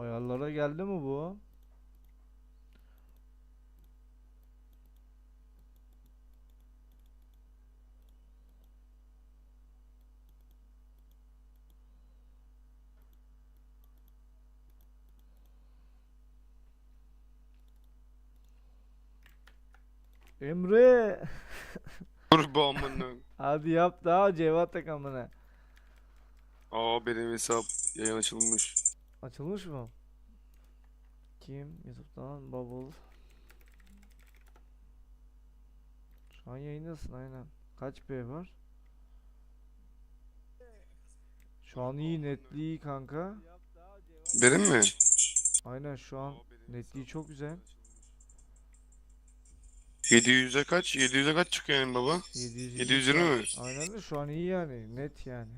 Ayarlara geldi mi bu? Emre. Amına. Hadi yap daha Cevat tak amına. Aa benim hesap yayın açılmış. Açılmış mı? Kim? YouTube'dan Bubble. Şu an yayındasın aynen. Kaç B var? Şu an iyi netliği kanka. Dedim mi? Aynen şu an netliği çok güzel. 700'e kaç? 700'e kaç çıkıyor yani baba? 700 720 mi? Aynen de şu an iyi yani. Net yani.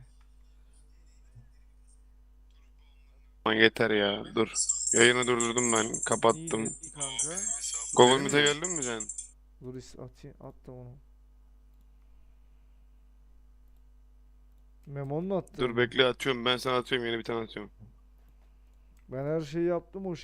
Lan yeter ya. Dur. Yayını durdurdum ben. İyi Kapattım. kanka. Google Meet'e geldin mi sen? Dur is- atayım, at da onu. Memo'nun attı. Dur bekle atıyorum. Ben sana atıyorum. Yeni bir tane atıyorum. Ben her şeyi yaptım o şey.